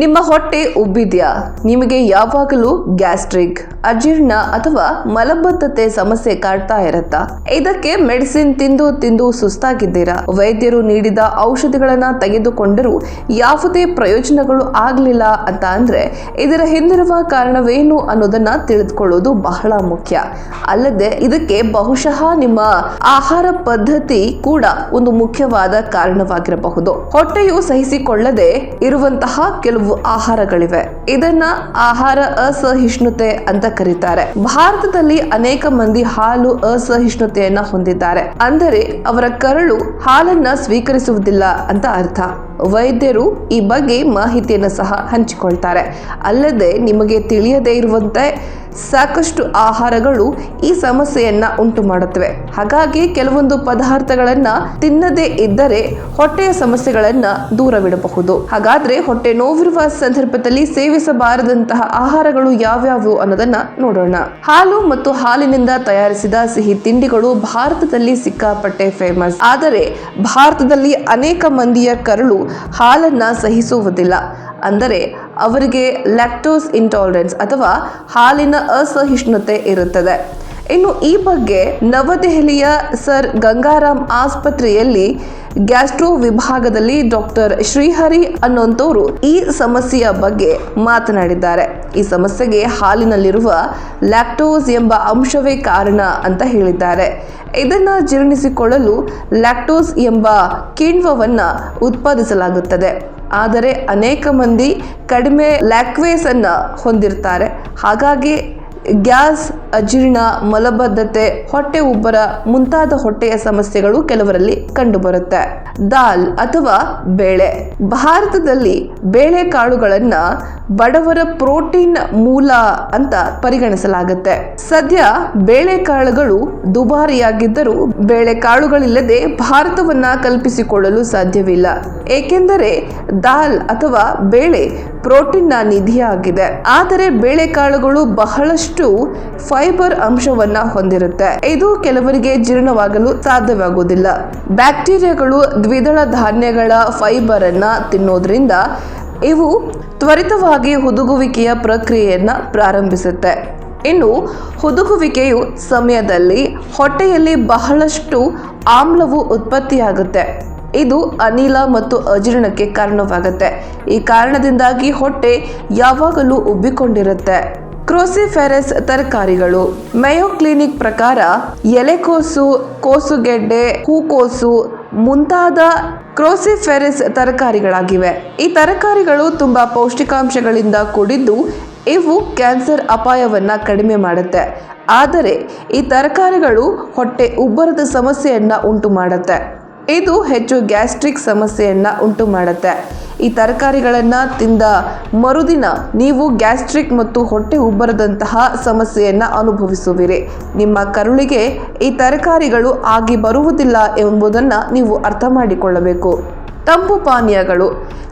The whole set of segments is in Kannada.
ನಿಮ್ಮ ಹೊಟ್ಟೆ ಉಬ್ಬಿದ್ಯಾ? ನಿಮಗೆ ಯಾವಾಗಲೂ ಗ್ಯಾಸ್ಟ್ರಿಕ್, ಅಜೀರ್ಣ ಅಥವಾ ಮಲಬದ್ಧತೆ ಸಮಸ್ಯೆ ಕಾಡ್ತಾ ಇರತ್ತಾ? ಇದಕ್ಕೆ ಮೆಡಿಸಿನ್ ತಿಂದು ತಿಂದು ಸುಸ್ತಾಗಿದ್ದೀರಾ? ವೈದ್ಯರು ನೀಡಿದ ಔಷಧಿಗಳನ್ನ ತೆಗೆದುಕೊಂಡರೂ ಯಾವುದೇ ಪ್ರಯೋಜನಗಳು ಆಗ್ಲಿಲ್ಲ ಅಂತ ಅಂದ್ರೆ ಇದರ ಹಿಂದಿರುವ ಕಾರಣವೇನು ಅನ್ನೋದನ್ನ ತಿಳಿದುಕೊಳ್ಳೋದು ಬಹಳ ಮುಖ್ಯ. ಅಲ್ಲದೆ ಇದಕ್ಕೆ ಬಹುಶಃ ನಿಮ್ಮ ಆಹಾರ ಪದ್ಧತಿ ಕೂಡ ಒಂದು ಮುಖ್ಯವಾದ ಕಾರಣವಾಗಿರಬಹುದು. ಹೊಟ್ಟೆಯು ಸಹಿಸಿಕೊಳ್ಳದೆ ಇರುವಂತಹ ಕೆಲವು ಆಹಾರಗಳಿವೆ. ಇದನ್ನ ಆಹಾರ ಅಸಹಿಷ್ಣುತೆ ಅಂತ ಕರೀತಾರೆ. ಭಾರತದಲ್ಲಿ ಅನೇಕ ಮಂದಿ ಹಾಲು ಅಸಹಿಷ್ಣುತೆಯನ್ನ ಹೊಂದಿದ್ದಾರೆ. ಅಂದರೆ ಅವರ ಕರಳು ಹಾಲನ್ನ ಸ್ವೀಕರಿಸುವುದಿಲ್ಲ ಅಂತ ಅರ್ಥ. ವೈದ್ಯರು ಈ ಬಗ್ಗೆ ಮಾಹಿತಿಯನ್ನು ಸಹ ಹಂಚಿಕೊಳ್ತಾರೆ. ಅಲ್ಲದೆ ನಿಮಗೆ ತಿಳಿಯದೇ ಇರುವಂತೆ ಸಾಕಷ್ಟು ಆಹಾರಗಳು ಈ ಸಮಸ್ಯೆಯನ್ನ ಉಂಟು ಮಾಡುತ್ತವೆ. ಹಾಗಾಗಿ ಕೆಲವೊಂದು ಪದಾರ್ಥಗಳನ್ನು ತಿನ್ನದೇ ಇದ್ದರೆ ಹೊಟ್ಟೆಯ ಸಮಸ್ಯೆಗಳನ್ನು ದೂರವಿಡಬಹುದು. ಹಾಗಾದ್ರೆ ಹೊಟ್ಟೆ ನೋವಿರುವ ಸಂದರ್ಭದಲ್ಲಿ ಸೇವಿಸಬಾರದಂತಹ ಆಹಾರಗಳು ಯಾವ್ಯಾವು ಅನ್ನೋದನ್ನ ನೋಡೋಣ. ಹಾಲು ಮತ್ತು ಹಾಲಿನಿಂದ ತಯಾರಿಸಿದ ಸಿಹಿ ತಿಂಡಿಗಳು ಭಾರತದಲ್ಲಿ ಸಿಕ್ಕಾಪಟ್ಟೆ ಫೇಮಸ್ ಆದರೆ ಭಾರತದಲ್ಲಿ ಅನೇಕ ಮಂದಿಯ ಕರಳು ಹಾಲನ್ನು ಸಹಿಸುವುದಿಲ್ಲ. ಅಂದರೆ ಅವರಿಗೆ ಲ್ಯಾಕ್ಟೋಸ್ ಇಂಟಾಲರೆನ್ಸ್ ಅಥವಾ ಹಾಲಿನ ಅಸಹಿಷ್ಣುತೆ ಇರುತ್ತದೆ. ಇನ್ನು ಈ ಬಗ್ಗೆ ನವದೆಹಲಿಯ ಸರ್ ಗಂಗಾರಾಮ್ ಆಸ್ಪತ್ರೆಯಲ್ಲಿ ಗ್ಯಾಸ್ಟ್ರೋ ವಿಭಾಗದಲ್ಲಿ ಡಾಕ್ಟರ್ ಶ್ರೀಹರಿ ಅನ್ನುವಂಥವರು ಈ ಸಮಸ್ಯೆಯ ಬಗ್ಗೆ ಮಾತನಾಡಿದ್ದಾರೆ. ಈ ಸಮಸ್ಯೆಗೆ ಹಾಲಿನಲ್ಲಿರುವ ಲ್ಯಾಕ್ಟೋಸ್ ಎಂಬ ಅಂಶವೇ ಕಾರಣ ಅಂತ ಹೇಳಿದ್ದಾರೆ. ಇದನ್ನು ಜೀರ್ಣಿಸಿಕೊಳ್ಳಲು ಲ್ಯಾಕ್ಟೋಸ್ ಎಂಬ ಕಿಣ್ವವನ್ನು ಉತ್ಪಾದಿಸಲಾಗುತ್ತದೆ. ಆದರೆ ಅನೇಕ ಮಂದಿ ಕಡಿಮೆ ಲ್ಯಾಕ್ವೇಸ್ ಅನ್ನ ಹೊಂದಿರ್ತಾರೆ. ಹಾಗಾಗಿ ಗ್ಯಾಸ್, ಅಜೀರ್ಣ, ಮಲಬದ್ಧತೆ, ಹೊಟ್ಟೆ ಉಬ್ಬರ ಮುಂತಾದ ಹೊಟ್ಟೆಯ ಸಮಸ್ಯೆಗಳು ಕೆಲವರಲ್ಲಿ ಕಂಡುಬರುತ್ತೆ. ದಾಲ್ ಅಥವಾ ಬೇಳೆ. ಭಾರತದಲ್ಲಿ ಬೇಳೆಕಾಳುಗಳನ್ನ ಬಡವರ ಪ್ರೋಟೀನ್ ಮೂಲ ಅಂತ ಪರಿಗಣಿಸಲಾಗುತ್ತೆ. ಸದ್ಯ ಬೇಳೆಕಾಳುಗಳು ದುಬಾರಿಯಾಗಿದ್ದರೂ ಬೇಳೆಕಾಳುಗಳಿಲ್ಲದೆ ಭಾರತವನ್ನ ಕಲ್ಪಿಸಿಕೊಳ್ಳಲು ಸಾಧ್ಯವಿಲ್ಲ. ಏಕೆಂದರೆ ದಾಲ್ ಅಥವಾ ಬೇಳೆ ಪ್ರೋಟೀನ್ನ ನಿಧಿಯಾಗಿದೆ. ಆದರೆ ಬೇಳೆಕಾಳುಗಳು ಬಹಳಷ್ಟು ಫೈಬರ್ ಅಂಶವನ್ನ ಹೊಂದಿರುತ್ತೆ. ಇದು ಕೆಲವರಿಗೆ ಜೀರ್ಣವಾಗಲು ಸಾಧ್ಯವಾಗುವುದಿಲ್ಲ. ಬ್ಯಾಕ್ಟೀರಿಯಾಗಳು ದ್ವಿದಳ ಧಾನ್ಯಗಳ ಫೈಬರ್ ಅನ್ನ ತಿನ್ನೋದ್ರಿಂದ ಇವು ತ್ವರಿತವಾಗಿ ಹುದುಗುವಿಕೆಯ ಪ್ರಕ್ರಿಯೆಯನ್ನ ಪ್ರಾರಂಭಿಸುತ್ತೆ. ಇನ್ನು ಹುದುಗುವಿಕೆಯು ಸಮಯದಲ್ಲಿ ಹೊಟ್ಟೆಯಲ್ಲಿ ಬಹಳಷ್ಟು ಆಮ್ಲವು ಉತ್ಪತ್ತಿಯಾಗುತ್ತೆ. ಇದು ಅನಿಲ ಮತ್ತು ಅಜೀರ್ಣಕ್ಕೆ ಕಾರಣವಾಗುತ್ತೆ. ಈ ಕಾರಣದಿಂದಾಗಿ ಹೊಟ್ಟೆ ಯಾವಾಗಲೂ ಉಬ್ಬಿಕೊಂಡಿರುತ್ತೆ. ಕ್ರೋಸಿಫೆರಸ್ ತರಕಾರಿಗಳು. ಮೇಯೋ ಕ್ಲಿನಿಕ್ ಪ್ರಕಾರ ಎಲೆಕೋಸು ಕೋಸುಗೆಡ್ಡೆ ಹೂಕೋಸು ಮುಂತಾದ ಕ್ರೋಸಿಫೆರಸ್ ತರಕಾರಿಗಳಾಗಿವೆ. ಈ ತರಕಾರಿಗಳು ತುಂಬಾ ಪೌಷ್ಟಿಕಾಂಶಗಳಿಂದ ಕೂಡಿದ್ದು ಇವು ಕ್ಯಾನ್ಸರ್ ಅಪಾಯವನ್ನ ಕಡಿಮೆ ಮಾಡುತ್ತೆ. ಆದರೆ ಈ ತರಕಾರಿಗಳು ಹೊಟ್ಟೆ ಉಬ್ಬರದ ಸಮಸ್ಯೆಯನ್ನ ಉಂಟು ಮಾಡುತ್ತೆ ಇದು ಹೆಚ್ಚು ಗ್ಯಾಸ್ಟ್ರಿಕ್ ಸಮಸ್ಯೆಯನ್ನು ಉಂಟು ಮಾಡುತ್ತೆ ಈ ತರಕಾರಿಗಳನ್ನು ತಿಂದ ಮರುದಿನ ನೀವು ಗ್ಯಾಸ್ಟ್ರಿಕ್ ಮತ್ತು ಹೊಟ್ಟೆ ಉಬ್ಬರದಂತಹ ಸಮಸ್ಯೆಯನ್ನು ಅನುಭವಿಸುವಿರಿ. ನಿಮ್ಮ ಕರುಳಿಗೆ ಈ ತರಕಾರಿಗಳು ಆಗಿ ಬರುವುದಿಲ್ಲ ಎಂಬುದನ್ನ ನೀವು ಅರ್ಥ ಮಾಡಿಕೊಳ್ಳಬೇಕು. ತಂಪು ಪಾನೀಯಗಳು.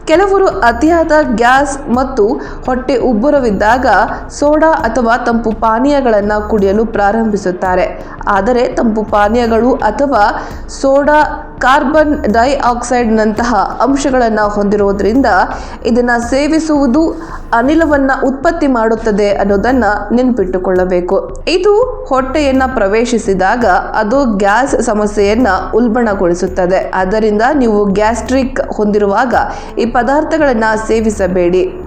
ಕೆಲವರು ಅತಿಯಾದ ಗ್ಯಾಸ್ ಮತ್ತು ಹೊಟ್ಟೆ ಉಬ್ಬರವಿದ್ದಾಗ ಸೋಡಾ ಅಥವಾ ತಂಪು ಪಾನೀಯಗಳನ್ನು ಕುಡಿಯಲು ಪ್ರಾರಂಭಿಸುತ್ತಾರೆ. ಆದರೆ ತಂಪು ಪಾನೀಯಗಳು ಅಥವಾ ಸೋಡಾ ಕಾರ್ಬನ್ ಡೈಆಕ್ಸೈಡ್ನಂತಹ ಅಂಶಗಳನ್ನು ಹೊಂದಿರುವುದರಿಂದ ಇದನ್ನು ಸೇವಿಸುವುದು ಅನಿಲವನ್ನು ಉತ್ಪತ್ತಿ ಮಾಡುತ್ತದೆ ಅನ್ನೋದನ್ನು ನೆನಪಿಟ್ಟುಕೊಳ್ಳಬೇಕು. ಇದು ಹೊಟ್ಟೆಯನ್ನು ಪ್ರವೇಶಿಸಿದಾಗ ಅದು ಗ್ಯಾಸ್ ಸಮಸ್ಯೆಯನ್ನು ಉಲ್ಬಣಗೊಳಿಸುತ್ತದೆ. ಆದ್ದರಿಂದ ನೀವು ಗ್ಯಾಸ್ಟ್ರಿಕ್ ಹೊಂದಿರುವಾಗ ಈ ಪದಾರ್ಥಗಳನ್ನು ಸೇವಿಸಬೇಡಿ.